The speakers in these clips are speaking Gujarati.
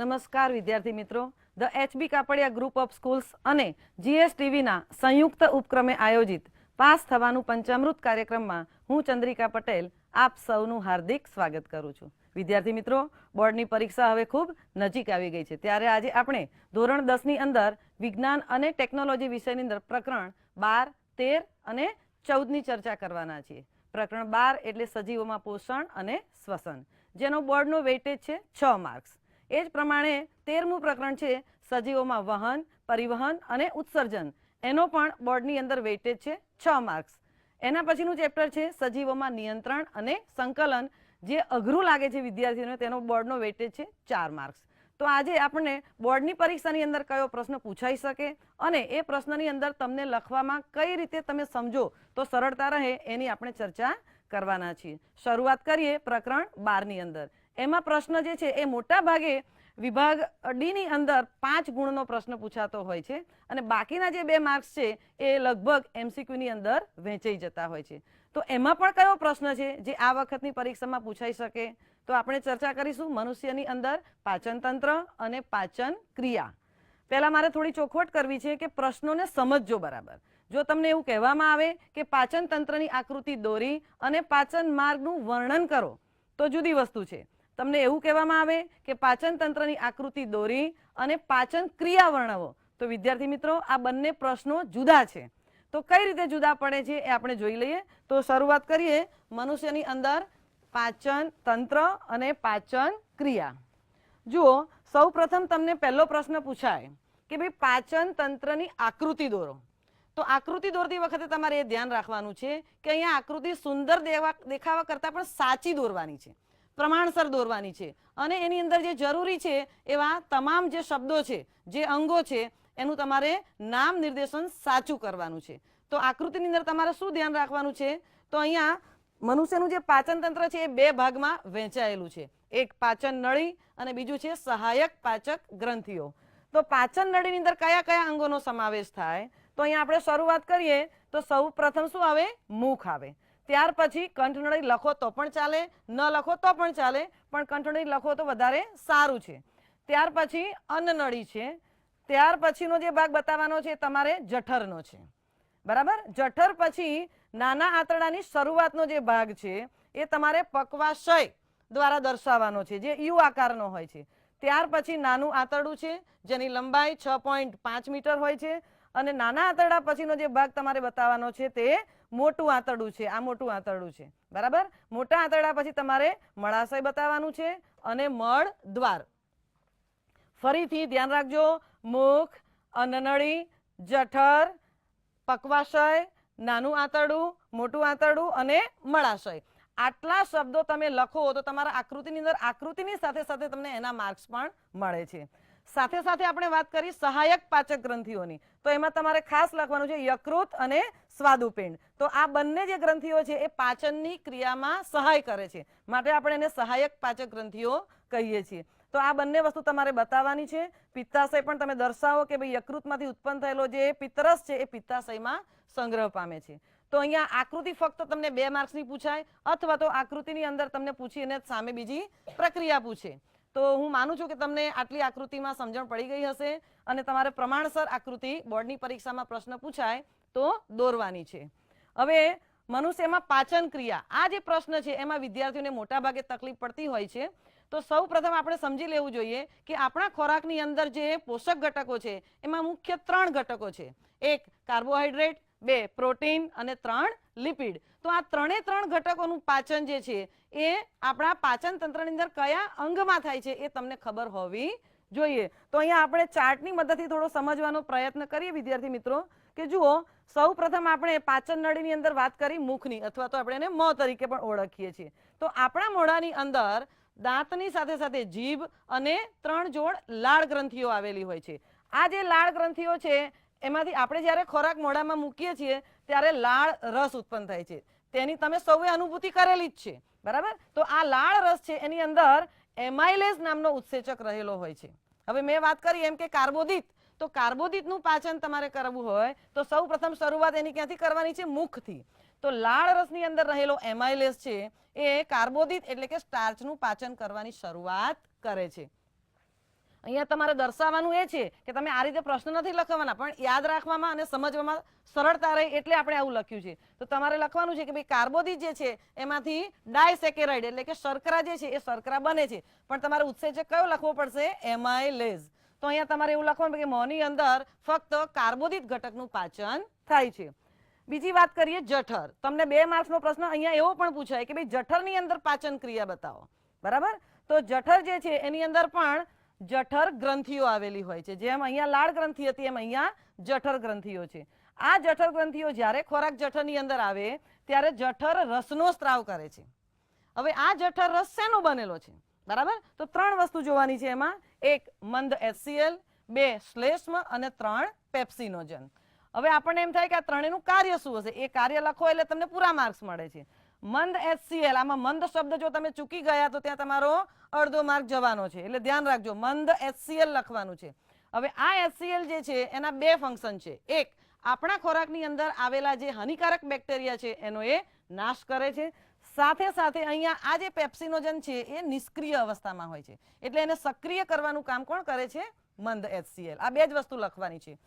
નમસ્કાર, વિદ્યાર્થી મિત્રો. The HB Kapadia group of schools અને જીએસટીવીના સંયુક્ત ઉપક્રમે આયોજિત પાસ થવાનું પંચામૃત કાર્યક્રમમાં હું ચંદ્રિકા પટેલ આપ સૌનું હાર્દિક સ્વાગત કરું છું. વિદ્યાર્થી મિત્રો, બોર્ડની પરીક્ષા હવે ખૂબ નજીક આવી ગઈ છે. ત્યારે આજે આપણે ધોરણ દસની અંદર વિજ્ઞાન અને ટેકનોલોજી વિષયની અંદર પ્રકરણ બાર, તેર અને ચૌદની ચર્ચા કરવાના છીએ. પ્રકરણ બાર એટલે સજીવોમાં પોષણ અને શ્વસન, જેનો બોર્ડનો વેઇટેજ છે છ માર્ક્સ એ જ પ્રમાણે તેરમું પ્રકરણ છે સજીવોમાં વહન, પરિવહન અને ઉત્સર્જન. એનો પણ બોર્ડની અંદર વેઇટેજ છે છ માર્ક્સ એના પછીનું ચેપ્ટર છે સજીવોમાં નિયંત્રણ અને સંકલન. જે અઘરું લાગે છે વિદ્યાર્થીઓને તેનો બોર્ડનો વેઇટેજ છે ચાર માર્ક્સ તો આજે આપણને બોર્ડની પરીક્ષાની અંદર કયો પ્રશ્ન પૂછાઈ શકે અને એ પ્રશ્નની અંદર તમને લખવામાં કઈ રીતે તમે સમજો તો સરળતા રહે એની આપણે ચર્ચા કરવાના છીએ. શરૂઆત કરીએ પ્રકરણ બારની અંદર. એમાં પ્રશ્ન જે છે, એ મોટા ભાગે વિભાગ ડીની અંદર પાંચ ગુણનો પ્રશ્ન પૂછાતો હોય છે અને બાકીના જે બે માર્ક્સ છે, એ લગભગ એમસીક્યુની અંદર વહેંચાઈ જતા હોય છે. તો એમાં પણ કયો પ્રશ્ન છે જે આ વખતની પરીક્ષામાં પૂછાઈ શકે? તો આપણે ચર્ચા કરીશું મનુષ્યની અંદર પાચનતંત્ર અને પાચન ક્રિયા. પહેલાં મારે થોડી ચોખવટ કરવી છે કે પ્રશ્નોને સમજજો બરાબર. જો તમને એવું કહેવામાં આવે કે પાચન તંત્રની આકૃતિ દોરી અને પાચન માર્ગનું વર્ણન કરો, તો જુદી વસ્તુ છે. તમને એવું કહેવામાં આવે કે પાચન તંત્રની આકૃતિ દોરી અને પાચન ક્રિયા વર્ણવો. તો વિદ્યાર્થી મિત્રો, આ બંને પ્રશ્નો જુદા છે. તો કઈ રીતે જુદા પડે છે એ આપણે જોઈ લઈએ. તો શરૂઆત કરીએ મનુષ્યની અંદર પાચન તંત્ર અને પાચન ક્રિયા. જુઓ સૌ તમને પહેલો પ્રશ્ન પૂછાય કે ભાઈ પાચન તંત્રની આકૃતિ દોરો. તો આકૃતિ દોરતી વખતે તમારે એ ધ્યાન રાખવાનું છે કે અહીંયા આકૃતિ સુંદર દેવા દેખાવા કરતાં પણ સાચી દોરવાની છે. પ્રમાણસર દોરવાની છે. અને એની અંદર જે જરૂરી છે, એવા તમામ જે શબ્દો છે, જે અંગો છે, એનું તમારે નામ નિર્દેશન સાચું કરવાનું છે. તો આકૃતિની અંદર તમારે શું ધ્યાન રાખવાનું છે? તો અહીંયા મનુષ્યનું જે પાચન તંત્ર છે, એ બે ભાગમાં વહેંચાયેલું છે. એક પાચન નળી અને બીજું છે સહાયક પાચક ગ્રંથિઓ. તો પાચન નળીની અંદર કયા કયા અંગોનો સમાવેશ થાય? તો અહીંયા આપણે શરૂઆત કરીએ, તો સૌ પ્રથમ શું આવે? મુખ આવે. ત્યાર પછી કંઠનળી લખો તો પણ ચાલે, ન લખો તો પણ ચાલે, પણ કંઠનળી લખો તો વધારે સારું છે. ત્યાર પછી અન્નનળી છે. ત્યાર પછીનો જે ભાગ બતાવવાનો છે તમારે જઠરનો છે. બરાબર? જઠર પછી નાના આંતરડાની શરૂઆતનો જે ભાગ છે એ તમારે પકવાશય દ્વારા દર્શાવવાનો છે, જે યુ આકારનો હોય છે. ત્યાર પછી નાનું આંતરડું છે, જેની લંબાઈ છ મીટર હોય છે. અને નાના આંતરડા પછીનો જે ભાગ તમારે બતાવવાનો છે તે મોટું આંતરડું છે, આ મોટું આંતરડું છે. બરાબર? મોટા આંતરડા પછી તમારે મળાશય બતાવવાનું છે અને મળ દ્વાર. ફરીથી ધ્યાન રાખજો, મુખ, અનનળી, જઠર, પકવાશય, નાનું આંતરડું, મોટું આંતરડું અને મળાશય. આટલા શબ્દો તમે લખો તો તમારા આકૃતિની અંદર આકૃતિની સાથે સાથે તમને એના માર્ક્સ પણ મળે છે. સાથે સાથે આપણે વાત કરી સહાયક પાચક ગ્રંથિઓની. તો એમાં તમારે ખાસ લખવાનું છે યકૃત અને સ્વાદુપિંડ. તો આ બંને જે ગ્રંથિઓ છે એ પાચનની ક્રિયામાં સહાય કરે છે. માટે આપણે એને સહાયક પાચક ગ્રંથિઓ કહીએ છીએ. તો આ બંને વસ્તુ તમારે બતાવવાની છે. પિત્તાશય પણ તમે દર્શાવો કે ભાઈ યકૃતમાંથી ઉત્પન્ન થયેલો જે પિત્તરસ છે એ પિત્તાશયમાં સંગ્રહ પામે છે. તો અહીંયા આકૃતિ ફક્ત તમને બે માર્ક્સની પૂછાય અથવા તો આકૃતિની અંદર તમને પૂછીને સામે બીજી પ્રક્રિયા પૂછે. તો હું માનું છું કે તમને આટલી આકૃતિમાં સમજણ પડી ગઈ હશે અને તમારે પ્રમાણસર આકૃતિ બોર્ડની પરીક્ષામાં પ્રશ્ન પૂછાય તો દોરવાની છે. હવે મનુષ્યમાં પાચન ક્રિયા, આ જે પ્રશ્ન છે એમાં વિદ્યાર્થીઓને મોટા ભાગે તકલીફ પડતી હોય છે. તો સૌ પ્રથમ આપણે સમજી લેવું જોઈએ કે આપણા ખોરાકની અંદર જે પોષક ઘટકો છે એમાં મુખ્ય ત્રણ ઘટકો છે. એક, કાર્બોહાઈડ્રેટ, બે, પ્રોટીન અને ત્રણ, લિપિડ. તો આ ત્રણે ત્રણ ઘટકોનું પાચન જે છે એ આપણા પાચન તંત્રની અંદર કયા અંગમાં થાય છે એ તમને ખબર હોવી જોઈએ. તો અહીંયા આપણે ચાર્ટની મદદથી થોડો સમજવાનો પ્રયત્ન કરીએ વિદ્યાર્થી મિત્રો, કે જુઓ સૌ પ્રથમ આપણે પાચન નળીની અંદર વાત કરી મુખની, અથવા તો આપણે એને મોં તરીકે પણ ઓળખીએ છીએ. તો આપણા મોઢાની અંદર દાંતની સાથે સાથે જીભ અને ત્રણ જોડ લાળ ગ્રંથિઓ આવેલી હોય છે. આ જે લાળ ગ્રંથિઓ છે, એમાંથી આપણે જ્યારે ખોરાક મોઢામાં મૂકીએ છીએ, ત્યારે લાળ રસ ઉત્પન્ન થાય છે. તેની તમે સૌએ અનુભૂતિ કરેલી જ છે, બરાબર? તો આ લાળ રસ છે, એની અંદર એમાઇલેઝ નામનો ઉત્સેચક રહેલો હોય છે. હવે મેં વાત કરી એમ કે કાર્બોદિત. તો કાર્બોદિતનું પાચન તમારે કરવું હોય, તો સૌ પ્રથમ શરૂઆત એની ક્યાંથી કરવાની છે? મુખથી. તો લાળ રસની અંદર રહેલો એમાઇલેસ છે, એ કાર્બોદિત એટલે કે સ્ટાર્ચનું પાચન કરવાની શરૂઆત કરે છે. અહીંયા તમારે દર્શાવવાનું એ છે કે તમે આ રીતે પ્રશ્ન નથી લખવાના, પણ યાદ રાખવામાં અને સમજવામાં સરળતા રહે એટલે આપણે આવું લખ્યું છે. તો તમારે લખવાનું છે કે ભાઈ કાર્બોદિત જે છે એમાંથી ડાયસેકેરાઇડ એટલે કે શર્કરા જે છે એ શર્કરા બને છે. પણ તમારે ઉત્સેચક કયો લખવો પડશે? એમાઇલેઝ. તો અહીંયા તમારે એવું લખવાનું કે મોની અંદર ફક્ત કાર્બોદિત ઘટકનું પાચન થાય છે. બીજી વાત કરીએ જઠર. તમને બે માર્ક્સનો પ્રશ્ન અહીંયા એવો પણ પૂછાય કે ભાઈ જઠરની અંદર પાચન ક્રિયા બતાવો. બરાબર? તો જઠર જે છે એની અંદર પણ જઠર ગ્રંથિઓ આવેલી હોય છે. જેમ અહીંયા લાળ ગ્રંથિ હતી, એમ અહીંયા જઠર ગ્રંથિઓ છે. આ જઠર ગ્રંથિઓ જ્યારે ખોરાક જઠરની અંદર આવે, ત્યારે જઠર રસનો સ્ત્રાવ કરે છે. હવે આ જઠર રસ શેનો બનેલો છે? બરાબર? તો ત્રણ વસ્તુ જોવાની છે એમાં. એક, મંદ એસસીએલ બે, શ્લેષ્મ અને ત્રણ, પેપ્સિનોજન. હવે આપણને એમ થાય કે આ ત્રણેયનું કાર્ય શું હશે? એ કાર્ય લખો એટલે તમને પૂરા માર્ક્સ મળે છે. મંદ એચસીએલ આમાં મંદ શબ્દ જો તમે ચૂકી ગયા તો ત્યાં તમારો અડધો માર્ક જવાનો છે. એટલે ધ્યાન રાખજો, મંદ એચસીએલ લખવાનું છે. હવે આ એચસીએલ જે છે, એના બે ફંક્શન છે. એક, આપણા ખોરાકની અંદર આવેલા જે હાનિકારક બેક્ટેરિયા છે, એનો એ નાશ કરે છે. સાથે સાથે અહીંયા આ જે પેપ્સિનોજન છે, એ નિષ્ક્રિય અવસ્થામાં હોય છે. એટલે એને સક્રિય કરવાનું કામ કોણ કરે છે? મંદ એચસીએલ આ બે જ વસ્તુ લખવાની છે.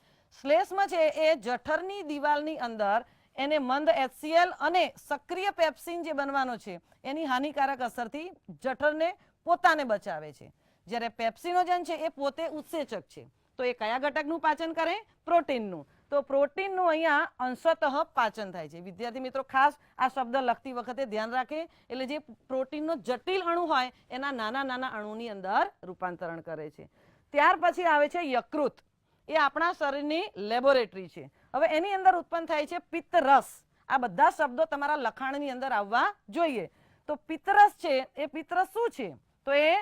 શ્લેષ્મ છે એ જઠરની દિવાલની અંદર એને મંદ એચસીએલ અને સક્રિય પેપ્સિન જે બનવાનો છે, એની હાનિકારક અસરથી જઠરને પોતાને બચાવે છે. જ્યારે પેપ્સિનોજન છે, એ પોતે ઉત્સેચક છે. તો એ કયા ઘટકનું પાચન કરે? પ્રોટીનનું. તો પ્રોટીનનું અહીંયા અંશતઃ પાચન થાય છે. વિદ્યાર્થી મિત્રો, ખાસ આ શબ્દ લખતી વખતે ધ્યાન રાખે, એટલે જે પ્રોટીનનો જટિલ અણુ હોય, એના નાના નાના અણુની અંદર રૂપાંતરણ કરે છે. ત્યાર પછી આવે છે યકૃત. એ આપણા શરીરની લેબોરેટરી છે. હવે એની અંદર ઉત્પન્ન થાય છે પિત્તરસ. આ બધા શબ્દો તમારા લખાણની અંદર આવવા જોઈએ. તો પિત્તરસ છે, એ પિત્તરસ શું છે? તો એ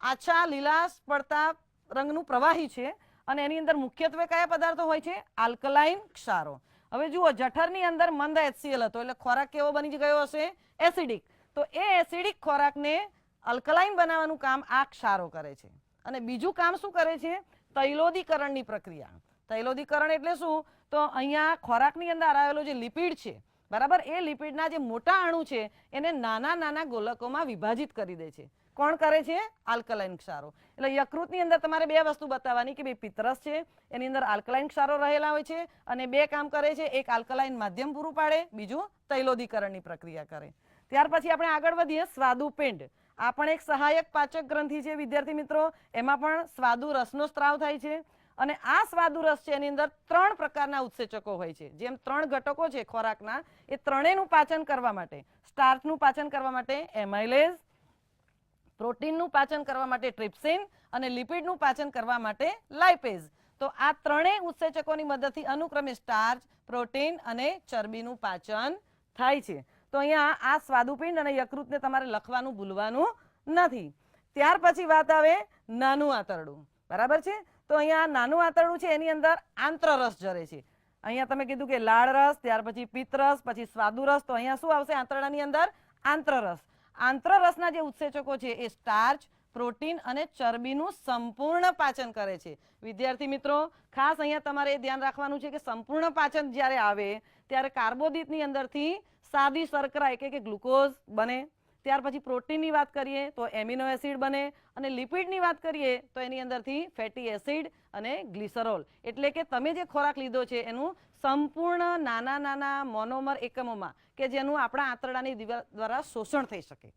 આછા લીલાશ પડતા રંગનું પ્રવાહી છે અને એની અંદર મુખ્યત્વે કયા પદાર્થો હોય છે? આલ્કલાઇન ક્ષારો. હવે જુઓ, જઠરની અંદર મંદ એચસીએલ હતો, એટલે ખોરાક કેવો બની ગયો હશે? એસિડિક. તો એ એસિડિક ખોરાકને અલ્કલાઇન બનાવવાનું કામ આ ક્ષારો કરે છે. અને બીજું કામ શું કરે છે? તૈલોદીકરણની પ્રક્રિયા. તૈલોદીકરણ એટલે શું? તો અહીંયા ખોરાકની અંદર આવેલો જે લિપિડ છે, બરાબર? એ લિપિડના જે મોટા અણુ છે, એને નાના નાના ગોલકોમાં વિભાજિત કરી દે છે. કોણ કરે છે? આલ્કલાઇન ક્ષારો. એટલે યકૃતની અંદર તમારે બે વસ્તુ બતાવવાની કે ભાઈ પિત્રસ છે, એની અંદર આલ્કલાઇન ક્ષારો રહેલા હોય છે અને બે કામ કરે છે, એક આલ્કલાઇન માધ્યમ પૂરું પાડે, બીજું તૈલોદીકરણની પ્રક્રિયા કરે. ત્યાર પછી આપણે આગળ વધીએ સ્વાદુપિંડ. આ પણ એક સહાયક પાચક ગ્રંથિ છે, વિદ્યાર્થી મિત્રો. એમાં પણ સ્વાદુ રસનો સ્ત્રાવ થાય છે. અને આ સ્વાદુરસ છે એની અંદર ત્રણ પ્રકારના ઉત્સેચકો હોય છે. જેમ ત્રણ ઘટકો છે ખોરાકના, એ ત્રણેયનું પાચન કરવા માટે. સ્ટાર્ચનું પાચન કરવા માટે એમાઇલેઝ, પ્રોટીનનું પાચન કરવા માટે ટ્રિપ્સિન અને લિપિડનું પાચન કરવા માટે લાઇપેઝ. તો આ ત્રણેય ઉત્સેચકોની મદદથી અનુક્રમે સ્ટાર્ચ, પ્રોટીન અને ચરબીનું પાચન થાય છે. તો અહીંયા આ સ્વાદુપિંડ અને યકૃતને તમારે લખવાનું ભૂલવાનું નથી. ત્યાર પછી વાત આવે નાનું આંતરડું. બરાબર છે? તો અહીંયા નાનું આંતરડું છે, એની અંદર આંતરરસ જરે છે. અહીંયા તમે કીધું કે લાળ રસ ત્યાર પછી પિત્તરસ, પછી સ્વાદુરસ, તો અહીંયા શું આવશે? આંતરડાની અંદર આંતરરસ. આંતરરસના જે ઉત્સેચકો છે, એ સ્ટાર્ચ, પ્રોટીન અને ચરબીનું સંપૂર્ણ પાચન કરે છે. વિદ્યાર્થી મિત્રો, ખાસ અહીંયા તમારે એ ધ્યાન રાખવાનું છે કે સંપૂર્ણ પાચન જ્યારે આવે, ત્યારે કાર્બોદિતની અંદરથી સાદી શર્કરા એટલે કે ગ્લુકોઝ બને. ત્યાર પછી પ્રોટીનની વાત કરીએ તો એમિનો એસિડ બને અને લિપિડની વાત કરીએ તો એની અંદરથી ફેટી એસિડ અને ગ્લિસરોલ. એટલે કે તમે જે ખોરાક લીધો છે એનું સંપૂર્ણ નાના નાના મોનોમર એકમોમાં કે જેનું આપણા આંતરડાની દિવાલ દ્વારા શોષણ થઈ શકે.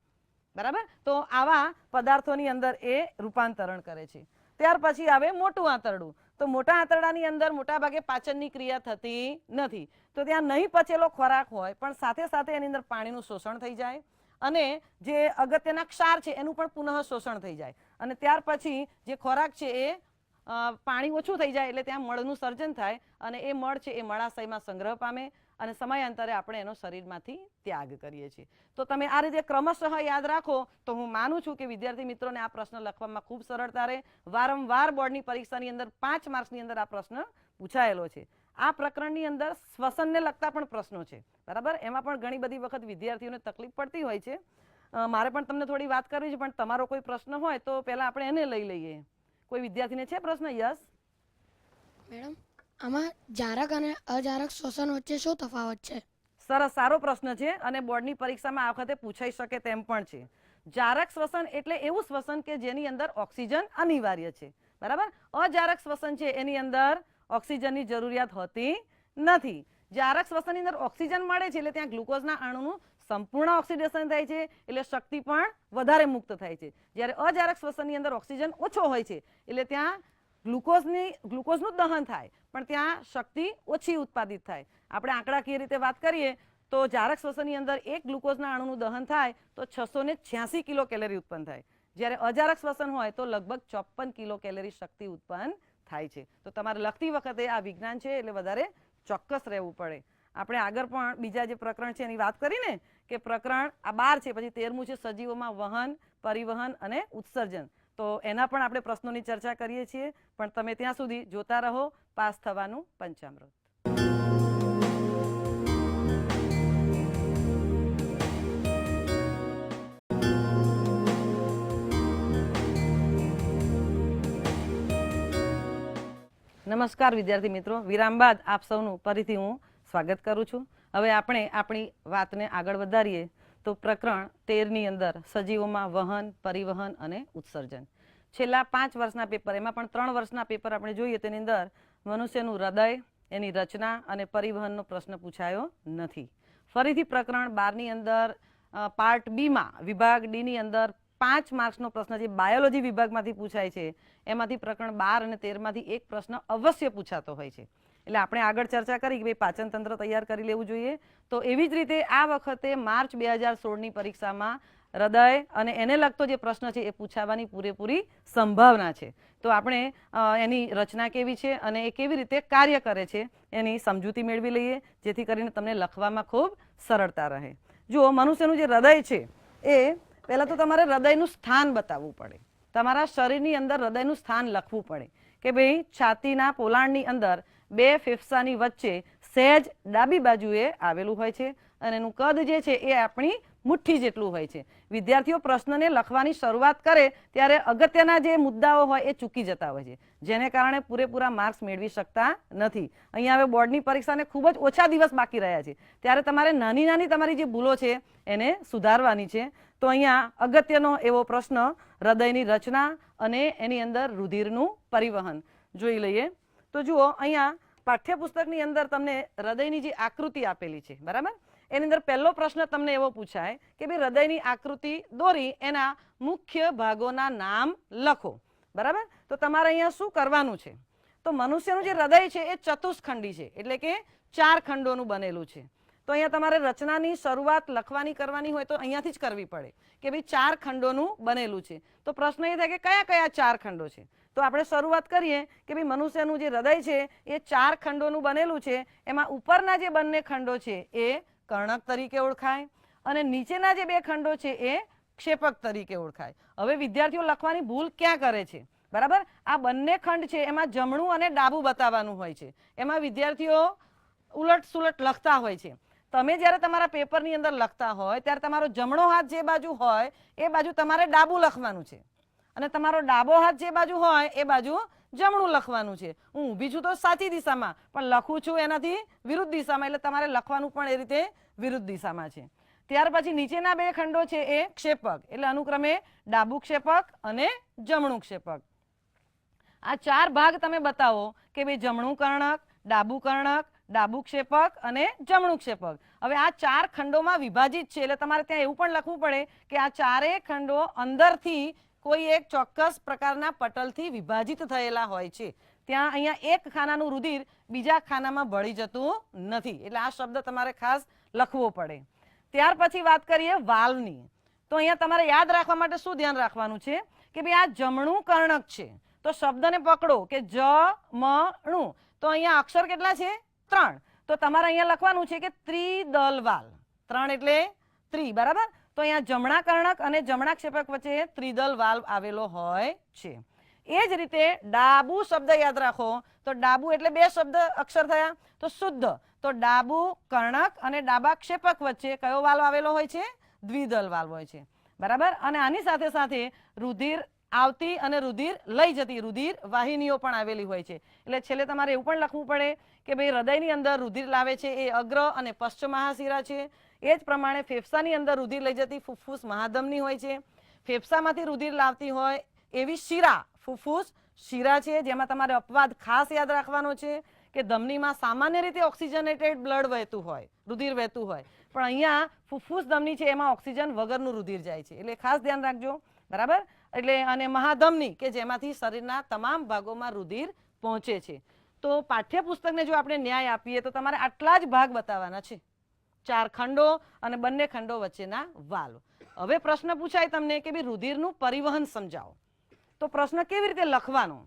બરાબર? તો આવા પદાર્થોની અંદર એ રૂપાંતરણ કરે છે. ત્યાર પછી આવે મોટું આંતરડું. તો મોટા આંતરડાની અંદર મોટા ભાગે પાચનની ક્રિયા થતી નથી. તો ત્યાં નહીં પચેલો ખોરાક હોય પણ સાથે સાથે એની અંદર પાણીનું શોષણ થઈ જાય. અને જે અગત્યના ક્ષાર છે, એનું પણ પુનઃ શોષણ થઈ જાય. અને ત્યાર પછી જે ખોરાક છે એ પાણી ઓછું થઈ જાય એટલે ત્યાં મળનું સર્જન થાય અને એ મળ છે એ મળાશયમાં સંગ્રહ પામે અને સમયાંતરે આપણે એનો શરીરમાંથી ત્યાગ કરીએ છીએ. તો તમે આ રીતે ક્રમશઃ યાદ રાખો તો હું માનું છું કે વિદ્યાર્થી મિત્રોને આ પ્રશ્ન લખવામાં ખૂબ સરળતા રહે. વારંવાર બોર્ડની પરીક્ષાની અંદર પાંચ માર્ક્સની અંદર આ પ્રશ્ન પૂછાયેલો છે. આ પ્રકરણની અંદર શ્વસનને લગતા પણ પ્રશ્નો છે. બરાબર? એમાં પણ ઘણી બધી વખત વિદ્યાર્થીઓને તકલીફ પડતી હોય છે. મારે પણ તમને થોડી વાત કરવી છે પણ તમારો કોઈ પ્રશ્ન હોય તો પહેલા આપણે એને લઈ લઈએ. કોઈ વિદ્યાર્થીને છે પ્રશ્ન? યસ? મેડમ આમાં જારક અને અજારક શ્વસન વચ્ચે શું તફાવત છે? સરસ સારો પ્રશ્ન છે અને બોર્ડની પરીક્ષામાં આ વખતે પૂછાઈ શકે તેમ પણ છે. જારક શ્વસન એટલે એવું શ્વસન કે જેની અંદર ઓક્સિજન અનિવાર્ય છે. બરાબર? અજારક શ્વસન છે એની અંદર ઓક્સિજનની જરૂરિયાત હોતી નથી. જારક શ્વસનની અંદર ઓક્સિજન મળે છે એટલે ત્યાં ગ્લુકોઝના અણુનું સંપૂર્ણ ઓક્સિડેશન થાય છે, એટલે શક્તિ પણ વધારે મુક્ત થાય છે. જ્યારે અજારક શ્વસનની અંદર ઓક્સિજન ઓછો હોય છે, એટલે ત્યાં ગ્લુકોઝની, ગ્લુકોઝનું દહન થાય, પણ ત્યાં શક્તિ ઓછી ઉત્પાદિત થાય. આપણે આંકડાકીય રીતે વાત કરીએ, તો જારક શ્વસનની અંદર એક ગ્લુકોઝના અણુનું દહન થાય, તો છસો ને છ્યાસી કિલો કેલરી ઉત્પન્ન થાય. જ્યારે અજારક શ્વસન હોય, તો લગભગ ચોપન કિલો કેલરી શક્તિ ઉત્પન્ન થાય છે. તો તમારે લખતી વખતે આ વિજ્ઞાન છે એટલે વધારે ચોક્કસ રહેવું પડે. આપણે આગળ પણ બીજા જે પ્રકરણ છે એની વાત કરીને કે પ્રકરણ આ બાર છે, પછી તેરમું છે, સજીવોમાં વહન, પરિવહન અને ઉત્સર્જન. તો એના પણ આપણે પ્રશ્નોની ચર્ચા કરીએ છીએ, પણ તમે ત્યાં સુધી જોતા રહો. પાસ થવાનું પંચામૃત. નમસ્કાર, વિદ્યાર્થી મિત્રો. વિરામ બાદ આપ સૌનું ફરીથી હું સ્વાગત કરું છું. હવે આપણે આપણી વાતને આગળ વધારીએ તો પ્રકરણ તેરની અંદર સજીવોમાં વહન, પરિવહન અને ઉત્સર્જન. છેલ્લા પાંચ વર્ષના પેપર, એમાં પણ ત્રણ વર્ષના પેપર આપણે જોઈએ, તેની અંદર મનુષ્યનું હૃદય, એની રચના અને પરિવહનનો પ્રશ્ન પૂછાયો નથી. ફરીથી પ્રકરણ બારની અંદર પાર્ટ બીમાં, વિભાગ ડીની અંદર પાંચ માર્ક્સનો પ્રશ્ન જે બાયોલોજી વિભાગમાંથી પૂછાય છે, એમાંથી પ્રકરણ બાર અને તેરમાંથી એક પ્રશ્ન અવશ્ય પૂછાતો હોય છે. એટલે આપણે આગળ ચર્ચા કરી કે ભાઈ પાચન તંત્ર તૈયાર કરી લેવું જોઈએ. તો એવી જ રીતે આ વખતે માર્ચ બે હજાર સોળની પરીક્ષામાં હૃદય અને એને લગતો જે પ્રશ્ન છે એ પૂછાવાની પૂરેપૂરી સંભાવના છે. તો આપણે એની રચના કેવી છે અને એ કેવી રીતે કાર્ય કરે છે એની સમજૂતી મેળવી લઈએ, જેથી કરીને તમને લખવામાં ખૂબ સરળતા રહે. જુઓ, મનુષ્યનું જે હૃદય છે એ પહેલાં તો તમારે હૃદયનું સ્થાન બતાવવું પડે. તમારા શરીરની અંદર હૃદયનું સ્થાન લખવું પડે કે ભાઈ છાતીના પોલાણની અંદર બે ફેફસાની વચ્ચે સહેજ ડાબી બાજુએ આવેલું હોય છે અને એનું કદ જે છે એ આપણી મુઠ્ઠી જેટલું હોય છે. વિદ્યાર્થીઓ પ્રશ્નને લખવાની શરૂઆત કરે ત્યારે અગત્યના જે મુદ્દાઓ હોય એ ચૂકી જતા હોય છે. જેને કારણે પૂરેપૂરા માર્ક્સ મેળવી શકતા નથી. અહીંયા હવે બોર્ડની પરીક્ષાને ખૂબ જ ઓછા દિવસ બાકી રહ્યા છે. ત્યારે તમારે નાની નાની તમારી જે ભૂલો છે એને સુધારવાની છે. તો અહીંયા અગત્યનો એવો પ્રશ્ન હૃદયની રચના અને એની અંદર રુધિરનું પરિવહન. જોઈ લઈએ. તો જુઓ, અહીંયા પાઠ્યપુસ્તકની અંદર તમને હૃદયની જે આકૃતિ આપેલી છે. બરાબર? એની અંદર પહેલો પ્રશ્ન તમને એવો પૂછાય કે ભાઈ હૃદયની આકૃતિ દોરી એના મુખ્ય ભાગોના નામ લખો. બરાબર? તો તમારે અહીંયા શું કરવાનું છે? તો મનુષ્યનું જે હૃદય છે એ ચતુષ્ખંડી છે, એટલે કે ચાર ખંડોનું બનેલું છે. તો અહીંયા તમારે રચનાની શરૂઆત લખવાની કરવાની હોય તો અહીંયાથી જ કરવી પડે કે ભાઈ ચાર ખંડોનું બનેલું છે. તો પ્રશ્ન એ થાય કે કયા કયા ચાર ખંડો છે? તો આપણે શરૂઆત કરીએ કે ભાઈ મનુષ્યનું જે હૃદય છે એ ચાર ખંડોનું બનેલું છે. એમાં ઉપરના જે બંને ખંડો છે એ કર્ણક તરીકે ઓળખાય અને નીચેના જે બે ખંડો છે એ ક્ષેપક તરીકે ઓળખાય. હવે વિદ્યાર્થીઓ લખવાની ભૂલ ક્યાં કરે છે? બરાબર? આ બંને ખંડ છે, એમાં જમણું અને ડાબું બતાવવાનું હોય છે. એમાં વિદ્યાર્થીઓ ઉલટ સુલટ લખતા હોય છે. તમે જ્યારે તમારા પેપરની અંદર લખતા હોય, ત્યારે તમારો જમણો હાથ જે બાજુ હોય, એ બાજુ તમારે ડાબું લખવાનું છે. અને તમારો ડાબો હાથ જે બાજુ હોય, એ બાજુ જમણું લખવાનું છે. હું ઊભી છું તો સાચી દિશામાં, પણ લખું છું એનાથી વિરુદ્ધ દિશામાં, એટલે તમારે લખવાનું પણ એ રીતે વિરુદ્ધ દિશામાં છે. ત્યાર પછી નીચેના બે ખંડો છે એ ક્ષેપક, એટલે અનુક્રમે ડાબુ ક્ષેપક અને જમણું ક્ષેપક. આ ચાર ભાગ તમે બતાવો કે ભાઈ જમણું કર્ણક, ડાબુ કર્ણક, ડાબુ ક્ષેપક અને જમણું ક્ષેપક. હવે આ ચાર ખંડોમાં વિભાજિત છે, એટલે તમારે ત્યાં એવું પણ લખવું પડે કે આ ચારેય ખંડો અંદરથી કોઈ એક ચોક્કસ પ્રકારના પટલથી વિભાજિત થયેલા હોય છે. ત્યાં અહીંયા એક ખાનાનું રુધિર બીજા ખાનામાં ભળી જતું નથી. એટલે આ શબ્દ તમારે ખાસ લખવો પડે. ત્યાર પછી વાત કરીએ વાલ્વની તો અહીંયા તમારે યાદ રાખવા માટે શું ધ્યાન રાખવાનું છે? કે ભાઈ આ જમણું કર્ણક છે. તો શબ્દને પકડો કે જ મણું તો અહીંયા અક્ષર કેટલા છે? ત્રણ. તો તમારે અહીંયા લખવાનું છે કે ત્રિદલ વાલ ત્રણ એટલે ત્રિ, બરાબર? તો અહીંયા જમણા કર્ણક અને જમણા ક્ષેપક વચ્ચે ત્રિદલ વાલ્વ આવેલો હોય છે. એ જ રીતે ડાબુ શબ્દ યાદ રાખો. તો ડાબુ એટલે બે શબ્દ અક્ષર થયા. તો શુદ્ધ. તો ડાબુ કર્ણક અને ડાબા ક્ષેપક વચ્ચે કયો વાલ્વ આવેલો હોય છે? દ્વિદલ વાલ્વ હોય છે. બરાબર? અને આની સાથે સાથે રુધિર આવતી અને રુધિર લઈ જતી રુધિર વાહિનીઓ પણ આવેલી હોય છે. એટલે છેલ્લે તમારે એવું પણ લખવું પડે કે ભાઈ હૃદયની અંદર રુધિર લાવે છે. એ અગ્ર અને પશ્ચ મહાશિરા છે. એ જ પ્રમાણે ફેફસાની અંદર રુધિર લઈ જતી ફુફ્ફુસ મહાધમની હોય છે. ફેફસામાંથી રુધિર લાવતી હોય એવી શિરા. ફુફ્ફુસ શિરા છે, જેમાં તમારે અપવાદ ખાસ યાદ રાખવાનો છે કે ધમનીમાં સામાન્ય રીતે ઓક્સિજનેટેડ બ્લડ વહેતું હોય, રુધિર વહેતું હોય. પણ અહીંયા ફૂફૂસ ધમની છે, એમાં ઓક્સિજન વગરનું રુધિર જાય છે. એટલે ખાસ ધ્યાન રાખજો. બરાબર? એટલે અને મહાધમની કે જેમાંથી શરીરના તમામ ભાગોમાં રુધિર પહોંચે છે. તો પાઠ્યપુસ્તકને જો આપણે ન્યાય આપીએ, તો તમારે આટલા જ ભાગ બતાવવાના છે. ચાર ખંડો અને બંને ખંડો વચ્ચેના વાલ્વ હવે પ્રશ્ન પૂછાય તમને કે ભાઈ રુધિરનું પરિવહન સમજાવો. તો પ્રશ્ન કેવી રીતે લખવાનો?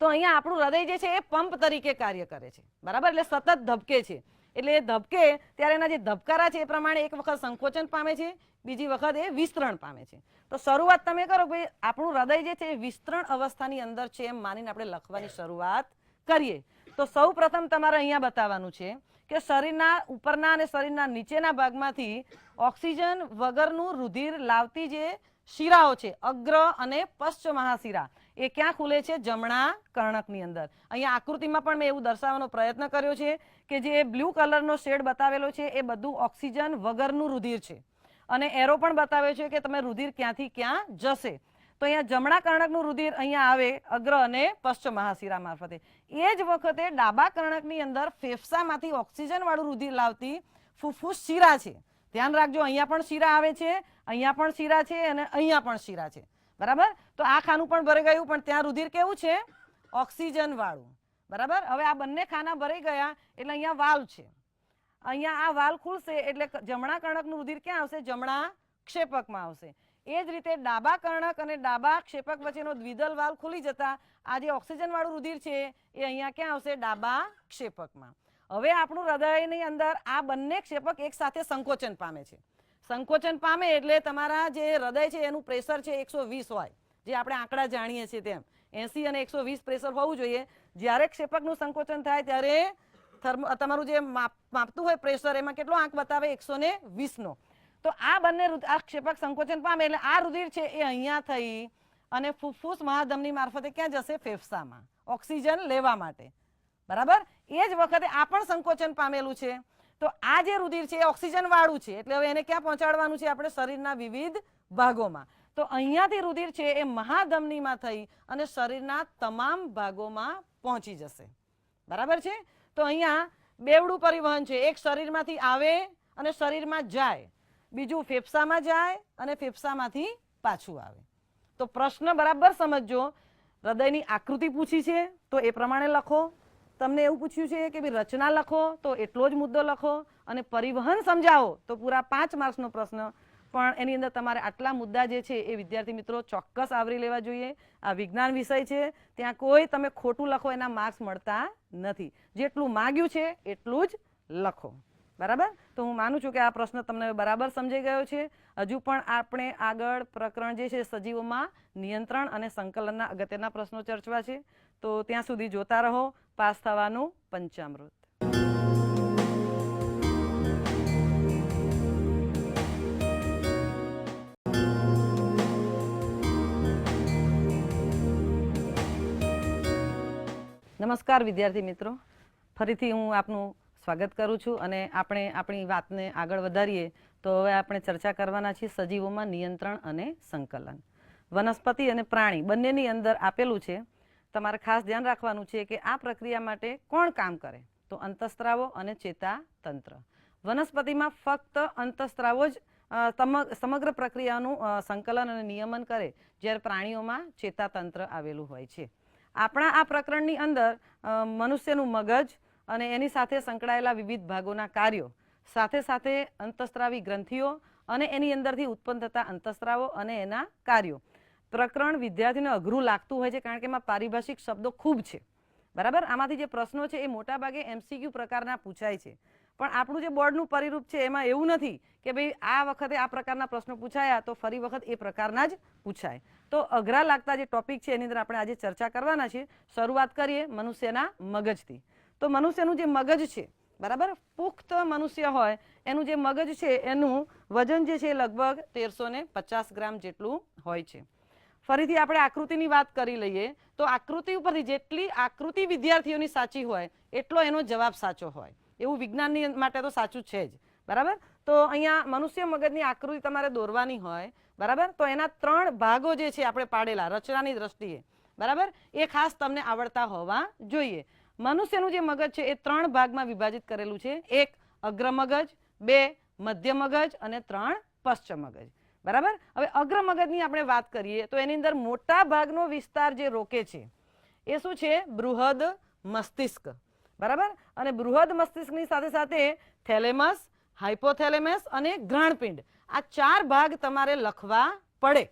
તો અહીંયા આપણું હૃદય જે છે એ પંપ તરીકે કાર્ય કરે છે. બરાબર? એટલે સતત ધબકે છે. એટલે એ ધબકે ત્યારે એના જે ધબકારા છે એ પ્રમાણે એક વખત સંકોચન પામે છે, બીજી વખત એ વિસ્તરણ પામે છે. તો શરૂઆત તમે કરો ભાઈ આપણું હૃદય જે છે એ વિસ્તરણ અવસ્થાની અંદર છે એમ માનીને આપણે લખવાની શરૂઆત કરીએ. તો સૌ પ્રથમ તમારે અહીંયા બતાવવાનું છે કે શરીરના ઉપરના અને શરીરના નીચેના ભાગમાંથી ઓક્સિજન વગરનું રુધિર લાવતી જે શિરાઓ છે, અગ્ર અને પશ્ચ મહાશિરા, એ ક્યાં ખુલે છે? જમણા કર્ણકની અંદર. અહીંયા આકૃતિમાં પણ મેં એવું દર્શાવવાનો પ્રયત્ન કર્યો છે કે જે બ્લુ કલરનો શેડ બતાવેલો છે, એ બધું ઓક્સિજન વગરનું રુધિર છે. અને એરો પણ બતાવે છે કે તમે રુધિર ક્યાંથી ક્યાં જશે. તો અહીંયા જમણા કર્ણકનું રુધિર અહીંયા આવે અગ્ર અને પશ્ચ મહાશિરા મારફતે. એ જ વખતે ડાબા કર્ણકની અંદર ફેફસામાંથી ઓક્સિજન વાળું રુધિર લાવતી ફુફ્ફુસ શિરા છે. ધ્યાન રાખજો, અહીંયા પણ શિરા આવે છે, અહીંયા પણ શિરા છે અને અહીંયા પણ શિરા છે. બરાબર? તો આ ખાનું પણ ભરાઈ ગયું, પણ ત્યાં રુધિર કેવું છે? ઓક્સિજન વાળું બરાબર? હવે આ બંને ખાના ભરાઈ ગયા, એટલે અહીંયા વાલ છે. અહીંયા આ વાલ ખુલશે એટલે જમણા કર્ણકનું રુધિર ક્યાં આવશે? જમણા ક્ષેપકમાં આવશે. એ જ રીતે ડાબા કર્ણક અને ડાબા ક્ષેપક વચ્ચેનો દ્વિદલ વાલ ખુલી જતા આ જે ઓક્સિજન વાળું રુધિર છે, એ અહીંયા ક્યાં આવશે? ડાબા ક્ષેપકમાં. હવે આપણું હૃદયની અંદર આ બંને ક્ષેપક એકસાથે સંકોચન પામે છે. સંકોચન પામે એટલે તમારા જે હૃદય છે, એનું પ્રેશર છે એકસો હોય. જે આપણે આંકડા જાણીએ છીએ તેમ. એસી અને એકસો પ્રેશર હોવું જોઈએ. જ્યારે ક્ષેપકનું સંકોચન થાય ત્યારે તમારું જે માપ, માપતું હોય પ્રેશર, એમાં કેટલો આંક બતાવે? એકસો ને વીસનો. તો આ બંને આ ક્ષેપક સંકોચન પામે એટલે આ રુધિર છે એ અહીંયા થઈ અને ફૂફૂસ મહાધમની મારફતે ક્યાં જશે ફેફસામાં? ઓક્સિજન લેવા માટે. બરાબર? એ જ વખતે આ પણ સંકોચન પામેલું છે. તો આ જે રુધિર છે એ ઓક્સિજનવાળું છે. એટલે હવે એને ક્યાં પહોંચાડવાનું છે આપણે શરીરના વિવિધ ભાગોમાં. તો અહીંયાથી રુધિર છે એ મહાધમનીમાં થઈ અને શરીરના તમામ ભાગોમાં પહોંચી જશે. બરાબર છે? તો અહીંયા બેવડું પરિવહન છે. એક શરીરમાંથી આવે અને શરીરમાં જાય. બીજું ફેફસામાં જાય અને ફેફસામાંથી પાછું આવે. તો પ્રશ્ન બરાબર સમજજો. હૃદયની આકૃતિ પૂછી છે, તો એ પ્રમાણે લખો. તમને એવું પૂછ્યું છે કે ભાઈ રચના લખો, તો એટલો જ મુદ્દો લખો અને પરિવહન સમજાવો, તો પૂરા પાંચ માર્ક્સનો પ્રશ્ન. પણ એની અંદર તમારે આટલા મુદ્દા જે છે એ વિદ્યાર્થી મિત્રો ચોક્કસ આવરી લેવા જોઈએ. આ વિજ્ઞાન વિષય છે, ત્યાં કોઈ તમે ખોટું લખો એના માર્ક્સ મળતા નથી. જેટલું માગ્યું છે એટલું જ લખો. બરાબર? તો હું માનું છું કે આ પ્રશ્ન તમને બરાબર સમજાઈ ગયો છે. હજુ પણ આપણે આગળ પ્રકરણ જે છે સજીવોમાં નિયંત્રણ અને સંકલનના અગત્યના પ્રશ્નો ચર્ચવા છે. તો ત્યાં સુધી જોતા રહો. પાસ થવાનું પંચામૃત. નમસ્કાર વિદ્યાર્થી મિત્રો. ફરીથી હું આપનું સ્વાગત કરું છું અને આપણે આપણી વાતને આગળ વધારીએ તો હવે આપણે ચર્ચા કરવાના છીએ સજીવોમાં નિયંત્રણ અને સંકલન. વનસ્પતિ અને પ્રાણી બંનેની અંદર આપેલું છે. તમારે ખાસ ધ્યાન રાખવાનું છે કે આ પ્રક્રિયા માટે કોણ કામ કરે? તો અંતસ્ત્રાવો અને ચેતાતંત્ર. વનસ્પતિમાં ફક્ત અંતસ્ત્રાવો જ સમગ્ર પ્રક્રિયાનું સંકલન અને નિયમન કરે જ્યારે પ્રાણીઓમાં ચેતાતંત્ર આવેલું હોય છે. આપણા આ પ્રકરણની અંદર મનુષ્યનું મગજ અને એની સાથે સંકળાયેલા વિવિધ ભાગોના કાર્યો, સાથે સાથે અંતસ્ત્રાવી ગ્રંથિઓ અને એની અંદરથી ઉત્પન્ન થતા અંતસ્ત્રાવો અને એના કાર્યો. પ્રકરણ વિદ્યાર્થીને અઘરું લાગતું હોય છે કારણ કે એમાં પારિભાષિક શબ્દો ખૂબ છે. બરાબર? આમાંથી જે પ્રશ્નો છે એ મોટાભાગે એમસીક્યુ પ્રકારના પૂછાય છે. પણ આપણું જે બોર્ડનું પરિરૂપ છે એમાં એવું નથી કે ભાઈ આ વખતે આ પ્રકારના પ્રશ્નો પૂછાયા તો ફરી વખત એ પ્રકારના જ પૂછાય. તો અઘરા લાગતા જે ટોપિક છે એની અંદર આપણે આજે ચર્ચા કરવાના છીએ. શરૂઆત કરીએ મનુષ્યના મગજથી. તો મનુષ્યનું જે મગજ છે, બરાબર? પુખ્ત મનુષ્ય હોય, એનું જે મગજ છે, એનું વજન જે છે લગભગ તેરસો ને પચાસ ગ્રામ જેટલું હોય છે. ફરીથી આપણે આકૃતિની વાત કરી લઈએ, તો આકૃતિ ઉપરથી જેટલી આકૃતિ વિદ્યાર્થીઓની સાચી હોય, એટલો એનો જવાબ સાચો હોય. એવું વિજ્ઞાનની માટે તો સાચું છે જ, બરાબર? તો અહીંયા મનુષ્ય મગજની આકૃતિ તમારે દોરવાની હોય, બરાબર? તો એના ત્રણ ભાગો જે છે આપણે પાડેલા, રચનાની દ્રષ્ટિએ, બરાબર? એ ખાસ તમને આવડતા હોવા જોઈએ. મનુષ્યનું જે મગજ છે એ ત્રણ ભાગમાં વિભાજિત કરેલું છે. એક અગ્ર મગજ બે મધ્ય મગજ અને ત્રણ પશ્ચિમ મગજ બરાબર? હવે અગ્ર મગજની આપણે વાત કરીએ તો એની અંદર મોટા ભાગનો વિસ્તાર જે રોકે છે એ શું છે? બૃહદ મસ્તિષ્ક. બરાબર? અને બૃહદ મસ્તિષ્કની સાથે સાથે થેલેમસ હાઇપોથેલેમસ અને ગ્રાણપિંડ આ ચાર ભાગ તમારે લખવા પડે.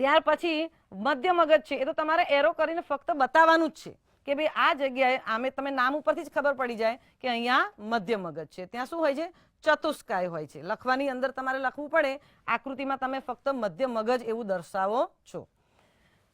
ત્યાર પછી મધ્ય મગજ છે એ તો તમારે એરો કરીને ફક્ત બતાવવાનું જ છે. કે ભાઈ આ જગ્યાએ આમે તમે નામ ઉપરથી જ ખબર પડી જાય કે અહીંયા મધ્ય મગજ છે. ત્યાં શું હોય છે? ચતુષ્કાય હોય છે. લખવાની અંદર તમારે લખવું પડે, આકૃતિમાં તમે ફક્ત મધ્ય મગજ એવું દર્શાવો છો.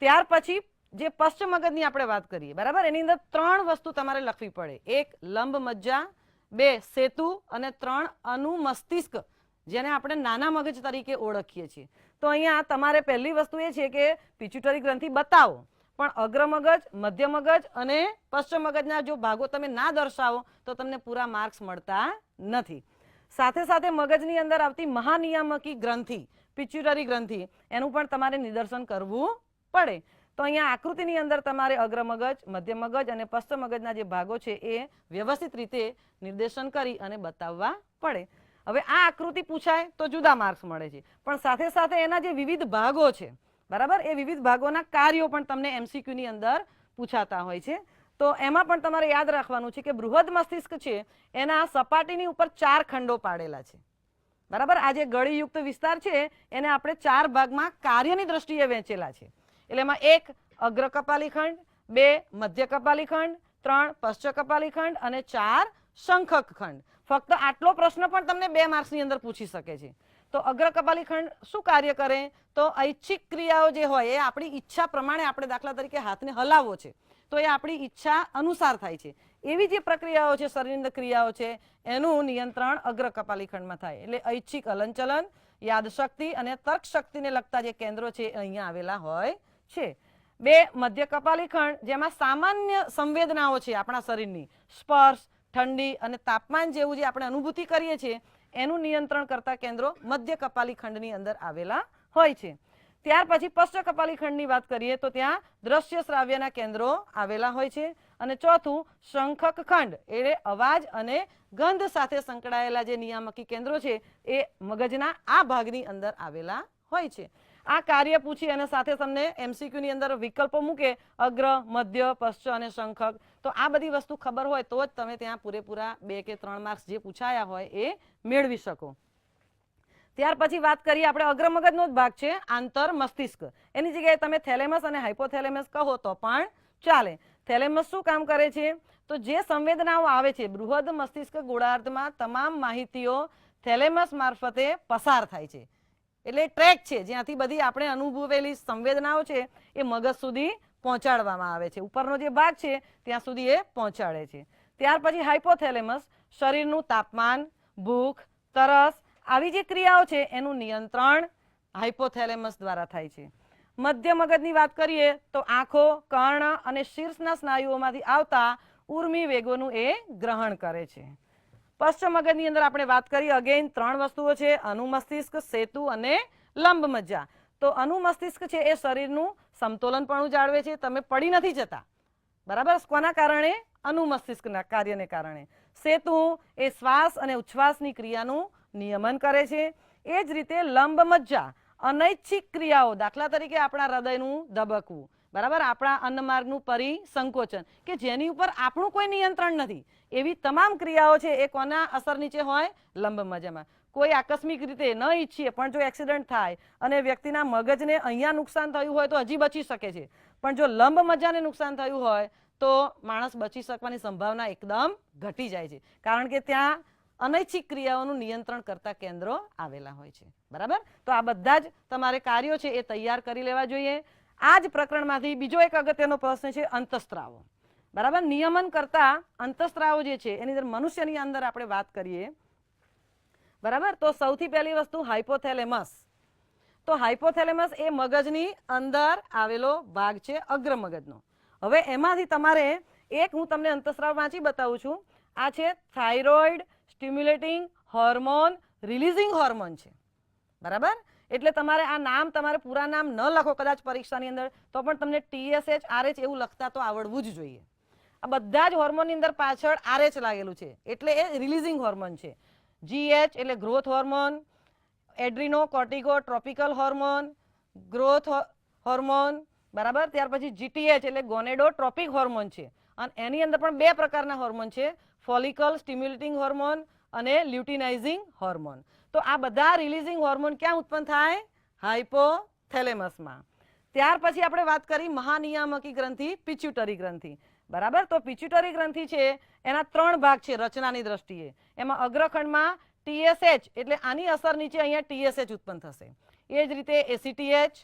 ત્યાર પછી જે પશ્ચિમ મગજની આપણે વાત કરીએ, બરાબર? એની અંદર ત્રણ વસ્તુ તમારે લખવી પડે. એક, લંબ મજ્જા, બે, સેતુ અને ત્રણ અનુમસ્તિષ્ક જેને આપણે નાના મગજ તરીકે ઓળખીએ છીએ. તો અહીંયા તમારે પહેલી વસ્તુ એ છે કે પિચ્યુટરી ગ્રંથિ બતાવો. પણ અગ્ર મગજ મધ્ય મગજ અને પશ્ચિમ મગજના જો ભાગો તમે ના દર્શાવો, તો તમને પૂરા માર્ક્સ મળતા નથી. સાથે સાથે મગજની અંદર આવતી મહાનિયામકી ગ્રંથિ પિચ્યુટરી ગ્રંથિ, એનું પણ તમારે નિદર્શન કરવું પડે. તો અહીંયા આકૃતિની અંદર તમારે અગ્ર મગજ મધ્ય મગજ અને પશ્ચિમ મગજના જે ભાગો છે એ વ્યવસ્થિત રીતે નિર્દેશન કરી અને બતાવવા પડે. હવે આ આકૃતિ પૂછાય તો જુદા માર્ક્સ મળે છે. પણ સાથે સાથે એના જે વિવિધ ભાગો છે બરાબર? એ વિવિધ ભાગોના કાર્યો પણ તમને એમસીક્યુની અંદર પૂછાતા હોય છે. તો એમાં પણ તમારે યાદ રાખવાનું છે કે બૃહદ મસ્તિષ્ક છે, એના સપાટીની ઉપર ચાર ખંડો પાડેલા છે. બરાબર? આ જે ગળીયુક્ત વિસ્તાર છે, એને આપણે ચાર ભાગમાં કાર્યની દ્રષ્ટિએ વહેંચેલા છે. એટલે એમાં એક અગ્ર કપાલી ખંડ, બે મધ્ય કપાલી ખંડ, ત્રણ પશ્ચ કપાલી ખંડ અને ચાર શંખક ખંડ. ફક્ત આટલો પ્રશ્ન પણ તમને બે માર્ક્સની અંદર પૂછી શકે છે. તો અગ્ર કપાલી ખંડ શું કાર્ય કરે? તો ઐચ્છિક ક્રિયાઓ જે હોય, એ આપણી ઈચ્છા પ્રમાણે આપણે દાખલા તરીકે હાથને હલાવવો છે. તો એ આપણી ઈચ્છા અનુસાર થાય છે. એવી જે પ્રક્રિયાઓ છે, શરીરની ક્રિયાઓ છે, એનું નિયંત્રણ અગ્ર કપાલી ખંડમાં થાય. એટલે ઐચ્છિક હલનચલન યાદશક્તિ અને તર્ક શક્તિને લગતા જે કેન્દ્રો છે અહીંયા આવેલા હોય છે. બે, મધ્ય કપાલી ખંડ, જેમાં સામાન્ય સંવેદનાઓ છે આપણા શરીરની. સ્પર્શ, ઠંડી અને તાપમાન જેવું જે આપણે અનુભૂતિ કરીએ છીએ એનું નિયંત્રણ કરતા કેન્દ્રો મધ્ય કપાલી ખંડની અંદર આવેલા હોય છે. ત્યાર પછી પશ્ચ કપાલી ખંડની વાત કરીએ તો ત્યાં દ્રશ્ય શ્રાવ્યના કેન્દ્રો આવેલા હોય છે. અને ચોથું, શંખક ખંડ. એટલે અવાજ અને ગંધ સાથે સંકળાયેલા જે નિયામકી કેન્દ્રો છે, એ મગજના આ ભાગની અંદર આવેલા હોય છે. આ કાર્ય પૂછી અને સાથે તમને એમસીક્યુની અંદર વિકલ્પો મૂકે, અગ્ર, મધ્ય, પશ્ચ અને શંખક. તો આ બધી વસ્તુ ખબર હોય તો જ તમે ત્યાં પૂરેપૂરા બે કે ત્રણ માર્ક્સ જે પૂછાયા હોય એ મેળવી શકો. ત્યાર પછી વાત કરીએ આપણે અગ્રમગજનો જ ભાગ છે, આંતર મસ્તિષ્ક. એની જગ્યાએ તમે થેલેમસ અને હાઇપોથેલેમસ કહો તો પણ ચાલે. થેલેમસ શું કામ કરે છે? તો જે સંવેદનાઓ આવે છે, બૃહદ મસ્તિષ્ક ગોળાર્ધમાં તમામ માહિતીઓ થેલેમસ મારફતે પસાર થાય છે. એટલે ટ્રેક છે, જ્યાંથી બધી આપણે અનુભવેલી સંવેદનાઓ છે, એ મગજ સુધી પહોંચાડવામાં આવે છે. ઉપરનો જે ભાગ છે, ત્યાં સુધી એ પહોંચાડે છે. ત્યાર પછી હાઇપોથેલેમસ શરીરનું તાપમાન, ભૂખ, તરસ, આવી જે ક્રિયાઓ છે, એનું નિયંત્રણ હાઇપોથેલેમસ દ્વારા થાય છે. મધ્ય મગજની વાત કરીએ, તો આંખો, કર્ણ અને શીર્ષના સ્નાયુઓમાંથી આવતા ઉર્મી વેગોનું એ ગ્રહણ કરે છે. પશ્ચિમ મગજની અંદર આપણે વાત કરીએ અગેન ત્રણ વસ્તુઓ છે. અનુમસ્તિષ્ક સેતુ અને લંબ મજ્જા. તો અનુમસ્તિષ્ક છે એ શરીરનું સમતોલનપણું જાળવે છે. તમે પડી નથી જતા. બરાબર? કોના કારણે? અનુમસ્તિષ્કના કાર્યને કારણે. સેતુ એ શ્વાસ અને ઉચ્છ્વાસની ક્રિયાનું નિયમન કરે છે. એ જ રીતે લંબ મજ્જા અનૈચ્છિક ક્રિયાઓ દાખલા તરીકે આપણા હૃદયનું ધબકવું બરાબર? આપણા અન્નમાર્ગનું પરિસંકોચન, કે જેની ઉપર આપણું કોઈ નિયંત્રણ નથી. એવી તમામ ક્રિયાઓ છે એ કોના અસર નીચે હોય? લંબ મજામાં. કોઈ આકસ્મિક રીતે ન ઈચ્છીએ, પણ જો એક્સિડન્ટ થાય અને વ્યક્તિના મગજને અહીંયા નુકસાન થયું હોય તો હજી બચી શકે છે. પણ જો લંબ મજાને નુકસાન થયું હોય, તો માણસ બચી શકવાની સંભાવના એકદમ ઘટી જાય છે. કારણ કે ત્યાં અનૈચ્છિક ક્રિયાઓનું નિયંત્રણ કરતા કેન્દ્રો આવેલા હોય છે. બરાબર? તો આ બધા જ તમારે કાર્યો છે એ તૈયાર કરી લેવા જોઈએ. આ જ પ્રકરણમાંથી બીજો એક અગત્યનો પ્રશ્ન છે અંતસ્ત્રાવો. બરાબર? નિયમન કરતા અંતસ્ત્રાવો જે છે, એની અંદર મનુષ્યની અંદર આપણે વાત કરીએ. બરાબર? તો સૌથી પહેલી વસ્તુ હાઇપોથેલેમસ તો હાઇપોથેલેમસ એ મગજની અંદર આવેલો ભાગ છે, અગ્ર મગજનો. હવે એમાંથી તમારે એક હું તમને અંતસ્ત્રાવ વાંચી બતાવું છું. આ છે thyroid stimulating hormone releasing hormone છે. બરાબર? એટલે તમારે આ નામ તમારે પૂરા નામ ન લખો કદાચ પરીક્ષાની અંદર, તો પણ તમને ટીએસએચ આરએચ એવું લખતા તો આવડવું જ જોઈએ. આ બધા જ હોર્મોનની અંદર પાછળ આરએચ લાગેલું છે. એટલે એ રિલીઝિંગ હોર્મોન છે. જીએચ એટલે growth hormone adreno cortico tropical hormone growth hormone બરાબર? ત્યાર પછી જીટીએચ એટલે ગોનેડો ટ્રોપિક હોર્મોન છે. અને એની અંદર પણ બે પ્રકારના હોર્મોન છે. ફોલિકલ સ્ટિમ્યુલેટિંગ હોર્મોન અને લ્યુટિનાઇઝિંગ હોર્મોન તો આ બધા રિલીઝિંગ હોર્મોન ક્યાં ઉત્પન્ન થાય? હાઇપોથેલેમસમાં ત્યાર પછી આપણે વાત કરી મહાનિયામકી ગ્રંથિ પિચ્યુટરી ગ્રંથિ. બરાબર? તો પિચ્યુટરી ગ્રંથિ છે, એના ત્રણ ભાગ છે રચનાની દ્રષ્ટિએ. એમાં અગ્રખંડમાં ટીએસએચ એટલે આની અસર નીચે અહીંયા ટીએસએચ ઉત્પન્ન થશે. એ જ રીતે A C T H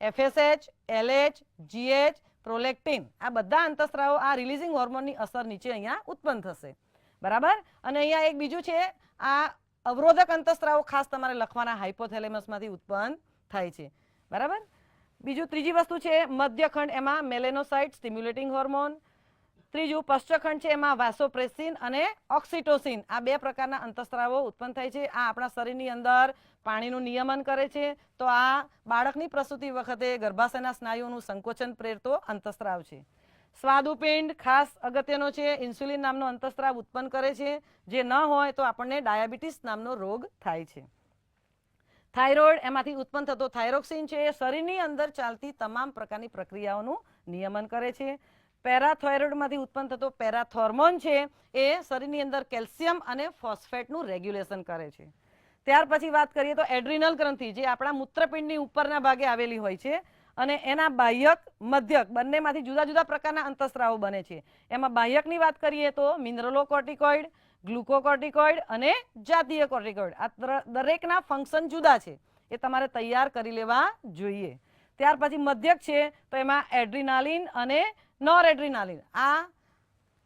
F S H L H G H prolactin આ બધા અંતસ્ત્રાવો આ રિલીઝિંગ હોર્મોનની અસર નીચે અહીંયા ઉત્પન્ન થશે. બરાબર? અને અહીંયા એક બીજું છે, આ અવરોધક અંતસ્ત્રાવો ખાસ તમારે લખવાના હાઇપોથેલેમસમાંથી ઉત્પન્ન થાય છે. બરાબર? બીજું ત્રીજી વસ્તુ છે મધ્યખંડ એમાં મેલેનોસાઇટ સ્ટિમ્યુલેટિંગ હોર્મોન ત્રીજું પશ્ચખંડ છે એમાં વાસોપ્રેસિન અને ઓક્સિટોસિન આ બે પ્રકારના અંતસ્ત્રાવો ઉત્પન્ન થાય છે. આ આપણા શરીરની અંદર પાણીનું નિયમન કરે છે. તો આ બાળકની પ્રસૂતિ વખતે ગર્ભાશયના સ્નાયુઓનું સંકોચન પ્રેરતો અંતસ્ત્રાવ છે. સ્વાદુપિંડ ખાસ અગત્યનો છે. ઇન્સ્યુલિન નામનો અંતસ્ત્રાવ ઉત્પન્ન કરે છે. જે ન હોય તો આપણને ડાયાબિટીસ નામનો રોગ થાય છે. થાઇરોઇડ એમાંથી ઉત્પન્ન થતો થાઇરોક્સિન છે એ શરીરની અંદર ચાલતી તમામ પ્રકારની પ્રક્રિયાઓનું નિયમન કરે છે. પેરાથોઇરોઇડમાંથી ઉત્પન્ન થતો પેરાથોર્મોન છે એ શરીરની અંદર કેલ્શિયમ અને ફોસ્ફેટનું રેગ્યુલેશન કરે છે. ત્યાર પછી વાત કરીએ તો એડ્રિનલ ગ્રંથિ જે આપણા મૂત્રપિંડની ઉપરના ભાગે આવેલી હોય છે. અને એના બાહ્યક મધ્યક, બંનેમાંથી જુદા જુદા પ્રકારના અંતસ્ત્રાવો બને છે. એમાં બાહ્યકની વાત કરીએ તો મિનરલોકોર્ટિકોઇડ ગ્લુકોકોર્ટિકોઇડ અને જાતીય કોર્ટિકોઇડ. આ દરેકના ફંક્શન જુદા છે. એ તમારે તૈયાર કરી લેવા જોઈએ. ત્યાર પછી મધ્યક છે, તો એમાં એડ્રિનાલિન અને નોર એડ્રિનાલિન આ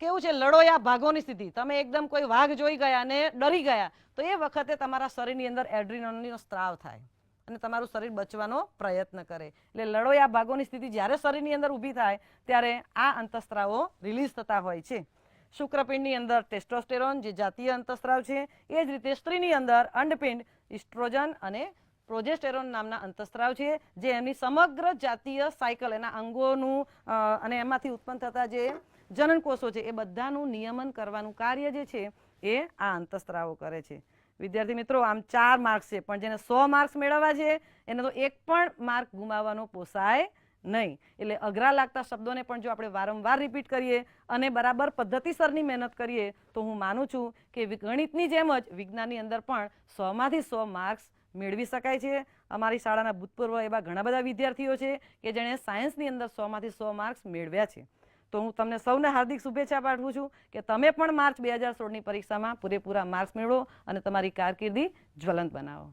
કેવું છે? લડોયા ભાગોની સ્થિતિ. તમે એકદમ કોઈ વાઘ જોઈ ગયા અને ડરી ગયા, તો એ વખતે તમારા શરીરની અંદર એડ્રિનોનનો સ્ત્રાવ થાય. અને તમારું શરીર બચવાનો પ્રયત્ન કરે. એટલે લડોયા ભાગોની સ્થિતિ જ્યારે શરીરની અંદર ઊભી થાય, ત્યારે આ અંતસ્ત્રાવો રિલીઝ થતા હોય છે. શુક્રપિંડની અંદર ટેસ્ટોસ્ટેરોન જે જાતીય અંતસ્ત્રાવ છે, એ જ રીતે સ્ત્રીની અંદર અંડપિંડ ઇસ્ટ્રોજન અને પ્રોજેસ્ટેરોન નામના અંતસ્ત્રાવ છે, જે એમની સમગ્ર જાતીય સાયકલ એના અંગોનું અને એમાંથી ઉત્પન્ન થતા જે જનનકોષો છે, એ બધાનું નિયમન કરવાનું કાર્ય જે છે, એ આ અંતસ્ત્રાવો કરે છે. વિદ્યાર્થી મિત્રો, આમ ચાર માર્ક્સ છે, પણ જેને સો માર્ક્સ મેળવવા છે, એને તો એક પણ માર્ક ગુમાવવાનો પોસાય નહીં. એટલે અઘરા લાગતા શબ્દોને પણ જો આપણે વારંવાર રિપીટ કરીએ અને બરાબર પદ્ધતિસરની મહેનત કરીએ, તો હું માનું છું કે ગણિતની જેમ જ વિજ્ઞાનની અંદર પણ સોમાંથી સો માર્ક્સ મેળવી શકાય છે. અમારી શાળાના ભૂતપૂર્વ એવા ઘણા બધા વિદ્યાર્થીઓ છે કે જેણે સાયન્સની અંદર સોમાંથી સો માર્ક્સ મેળવ્યા છે. તો હું તમને સૌને હાર્દિક શુભેચ્છા પાઠવું છું કે તમે પણ માર્ચ બે હજાર સોળની પરીક્ષામાં પૂરેપૂરા માર્ક્સ મેળવો અને તમારી કારકિર્દી જ્વલંત બનાવો.